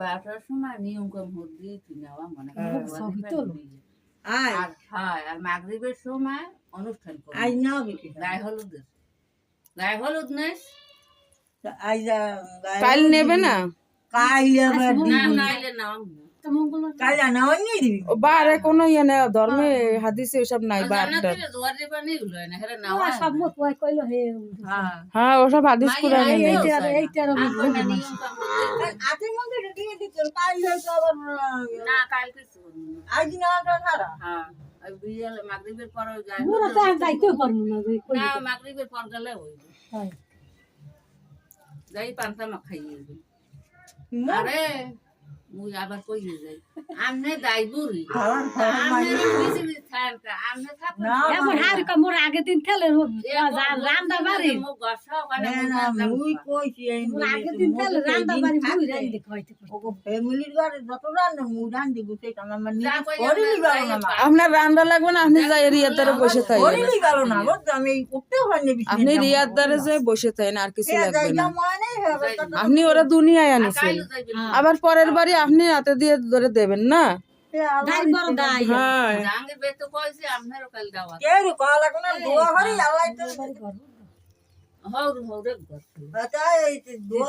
বারোটার সময় নিয়ম কম হদি নেওয়া মনে হ্যাঁ, আর হয় আর মাগরিবের সময় অনুষ্ঠান করে আই নাও বিক্রি গায়ে হলুদের গায়ে হলুদ নেই যা কাল নেবে না কাইলে না না দিবি। বারে কোনো ইয়ে নেই ধর্মে হাদিসে ওসব নাই বারটা কইলো হে হ্যাঁ। হ্যাঁ ওসব হাদিস মাই নেই। হ্যাঁ মাগরিবের পর গেলে হইবে। যাই পান্তা মা খাইয়ে আরে মুই আবার কইয়ে যাই। আমনে দাইবুরি খাওয়ার খাওয়ার আমনে বিজি বিজি খান আমনে থাক। এখন হার কা মোরা আগে দিন খেলে রান্দা বাড়ি। মু গসা ওখানে না, না, মুই কইছি এই মোরা আগে দিন মোর রান্দা বাড়ি বুই থাকতে। রাইন্দে ওগো ফ্যামিলির ঘরে যত রান্না মুই রান্ধি গো আমার নিজে যা কই করিনি না আপনার রান্না লাগবে না আপনি যাই রিয়াদারে বসে থাকেন। পারো না আমি আপনি। রিয়াদারে যে বসে থাকেন আর কিছু লাগবে না। মনে হবে কত- আপনি ওরা দুনিয়ায় আনিছেন। যাইবি না। আবার পরের বাড়ি আপনি হাতে দিয়ে ধরে দেবেন না? হ্যাঁ। দোয়া হৌরে ঘর আচ্ছা দোয়া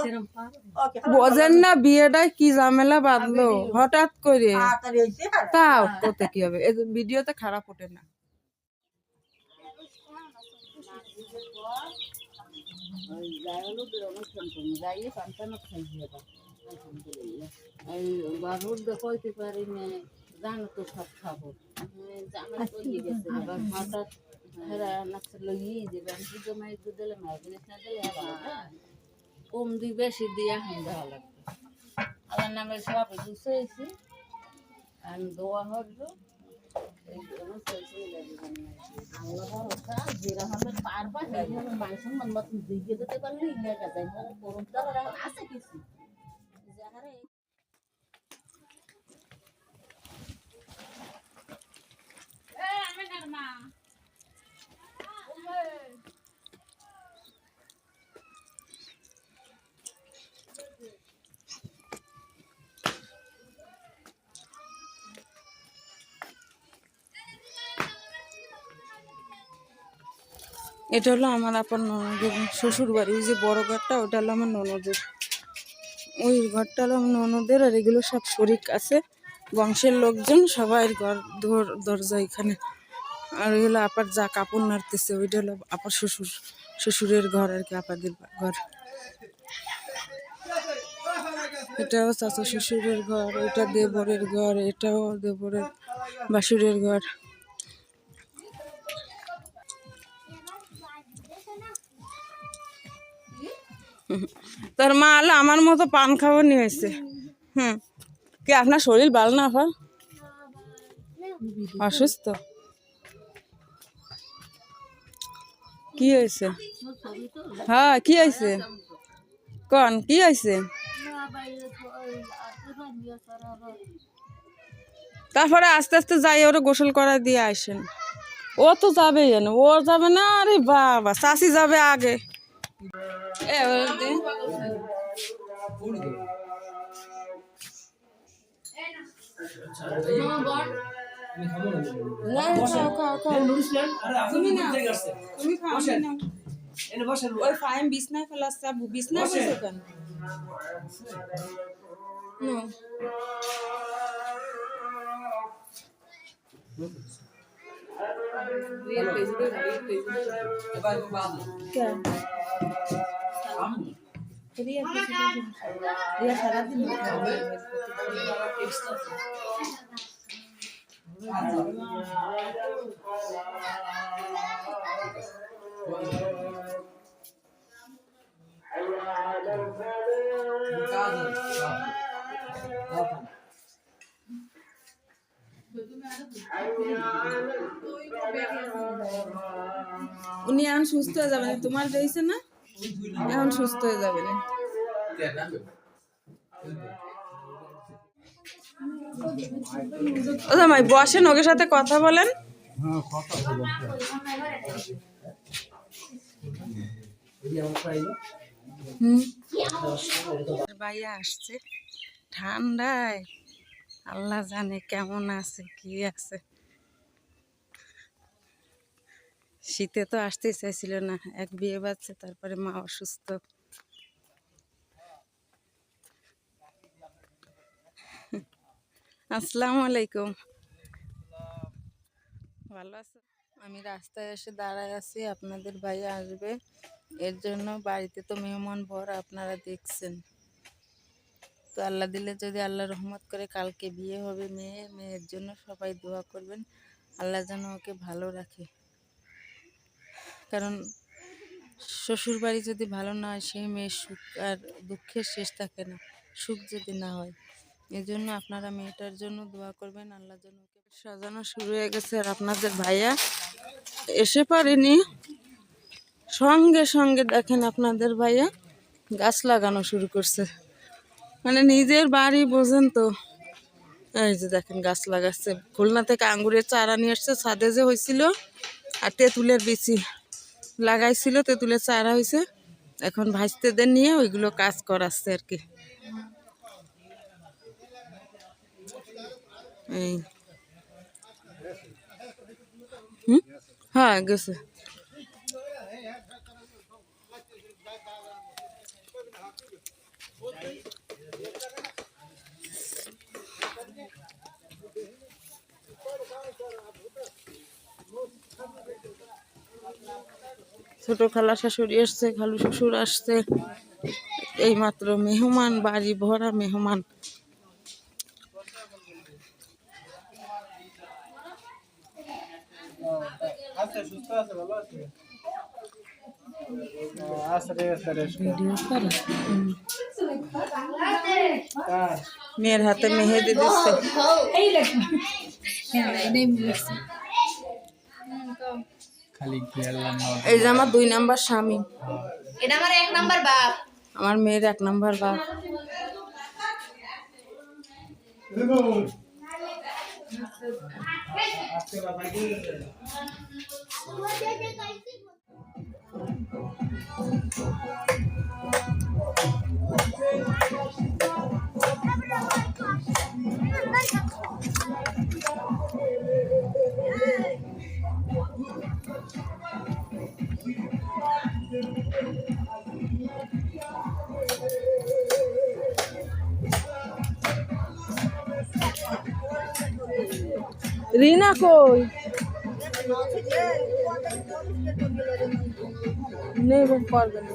বোঝেন না বিয়েটাই কি ঝামেলা বাঁধলো? হঠাৎ করে। তাও কত কি হবে? ভিডিওতে খারাপ ওঠে না। ওই গায়ে হলুদের অনুষ্ঠান করব যাইয়ে পান্তা মা খাইয়ে দাও আলহামদুলিল্লাহ এই বারুদ কইতে পারি না জানো তো সব খাব জামাই কইয়ে গেছে? আবার হঠাৎ কম দি বেশি দিয়া হাম দেওয়া লাগবে। আল্লাহ নামে সব গুছাইছি আর দোয়া যেরা হবে পারবা মানুষের মন মতন দিকে দিতে পারলে গেছে আছে কিছু। এটা হলো আমার আপার ননদের শ্বশুর বাড়ি ওই যে বড় ঘরটা ওটা হলো আমার ননদের। ওই ঘরটা হলো ননদের আর এগুলো সব শরিক আছে। বংশের লোকজন সবাই ঘর দরজা এখানে। আর ওই হলো আপার যা কাপড় নাড়তেছে, ওইটা হলো আপার শ্বশুর, শ্বশুরের ঘর আর কি, আপাদের ঘর। এটাও চাচা শ্বশুরের ঘর, ওইটা দেবরের ঘর, এটাও দেবরের বাসুরের ঘর। তোর মা আলো আমার মতো পান খাওয়া নিয়ে হয়েছে হুম। কি, আপনার শরীর ভালো না আপা অসুস্থ? কি হয়েছে? হ্যাঁ কি হয়েছে? কন, কি হয়েছে? তারপরে আস্তে আস্তে যাই, ওরা গোসল করা দিয়ে আসেন। ও তো যাবে ও যাবে না, আরে বাবা চাষি যাবে আগে। বিছনায় ফেলাচ্ছে আবু বিছনায় বসে কেন? রিয়েল রিয়া রিয়া সারাদিন উনি এখন সুস্থ হয়ে যাবেন তোমার রয়েছে না এখন সুস্থ হয়ে যাবে ও জামাই বসেন ওকে সাথে কথা বলেন। ভাইয়া আসছে। ঠান্ডায়। আল্লাহ জানে কেমন আছে, কি আছে। শীতে তো আসতেই চাইছিল না, এক বিয়ে বাচ্চা তারপরে মা অসুস্থ। আসসালামু আলাইকুম। ভালো আছো? আমি রাস্তায় এসে দাঁড়ায় আছি, আপনাদের ভাই আসবে। এর জন্য বাড়িতে তো মেহমান ভর, আপনারা দেখছেন। তো আল্লাহ দিলে যদি আল্লাহ রহমত করে কালকে বিয়ে হবে মেয়ে, মেয়ের জন্য সবাই দোয়া করবেন। আল্লাহ যেন ওকে ভালো রাখে। কারণ শ্বশুর বাড়ি যদি ভালো না হয়, সেই মেয়ের সুখ আর দুঃখের শেষ থাকে না। সুখ যদি না হয়। এই জন্য আপনারা মেয়েটার জন্য দোয়া করবেন, আল্লাহ ওকে সাজানো শুরু হয়ে গেছে। আর আপনাদের ভাইয়া এসে পারেনি। সঙ্গে সঙ্গে দেখেন আপনাদের ভাইয়া গাছ লাগানো শুরু করছে। মানে নিজের বাড়ি বোঝেন তো। এই যে দেখেন গাছ লাগাচ্ছে। খুলনা থেকে আঙ্গুরের চারা নিয়ে আসছে ছাদে যে হয়েছিল, আর তেঁতুলের বিচি। লাগাইছিল, তেঁতুলের চারা হয়েছে এখন ভাইস্তেদের নিয়ে ওইগুলো কাজ করাচ্ছে আর কি। এই। হ্যাঁ গেছে। ছোট খালা শাশুড়ি আসছে খালু শ্বশুর আসছে। এই মাত্র মেহমান বাড়ি ভরা মেহমান। মেয়ের হাতে মেহেদি দিচ্ছে। এই যে আমার দুই নাম্বার স্বামী। এটা আমার এক নাম্বার বাপ। আমার মেয়ের এক নাম্বার বাপ। রিনা কই? নেই পারবে না।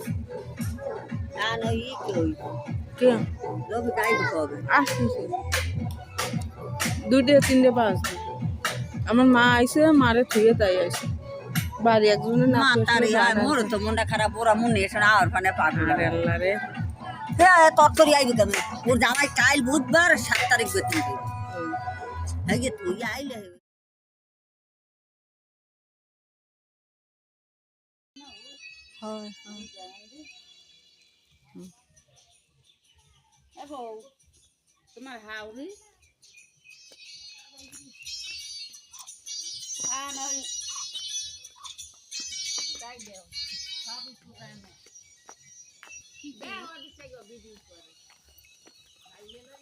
দুইটে তিনটে পাঁচ আমার মা আইসে মারে থুয়ে তাই আইসে বাড়ি একজনের না মোর তো মনটা খারাপ ওরা মনে এসে না আর ফানে পাগল আল্লাহ রে। হ্যাঁ তরতরি আইবি কেন ওর জামাই কাইল বুধবার সাত তারিখ বেতন হ্যাঁ তুই আইলে। হয় হয় এ বউ তোমার হাউরি হ্যাঁ নয় তাই দেও সবই পুরানো দেও দিছে গো বিধি করে আইলে না